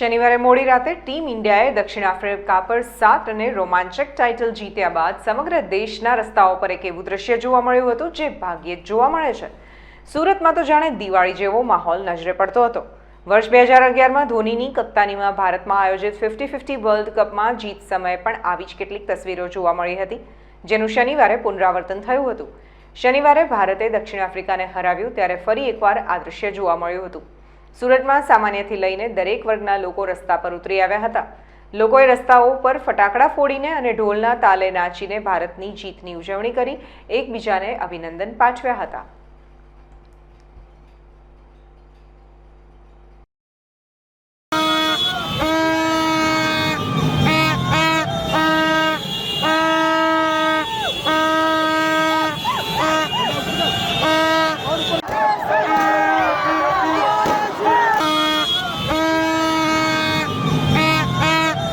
શનિવારે મોડી રાતે ટીમ ઇન્ડિયાએ દક્ષિણ આફ્રિકા પર સાત અને રોમાંચક ટાઇટલ જીત્યા બાદ સમગ્ર દેશના રસ્તાઓ પર એક એવું દ્રશ્ય જોવા મળ્યું હતું જે ભાગ્યે જ જોવા મળે છે. સુરતમાં તો જાણે દિવાળી જેવો માહોલ નજરે પડતો હતો. વર્ષ બે હજાર અગિયારમાં ધોનીની કપ્તાનીમાં ભારતમાં આયોજિત ફિફ્ટી ફિફ્ટી વર્લ્ડ કપમાં જીત સમયે પણ આવી જ કેટલીક તસવીરો જોવા મળી હતી, જેનું શનિવારે પુનરાવર્તન થયું હતું. શનિવારે ભારતે દક્ષિણ આફ્રિકાને હરાવ્યું, ત્યારે ફરી એકવાર આ દ્રશ્ય જોવા મળ્યું હતું. સુરતમાં સામાન્યથી લઈને દરેક વર્ગના લોકો રસ્તા પર ઉતરી આવ્યા હતા. લોકોએ રસ્તાઓ પર ફટાકડા ફોડીને અને ઢોલના તાલે નાચીને ભારતની જીતની ઉજવણી કરી, એકબીજાને અભિનંદન પાઠવ્યા હતા.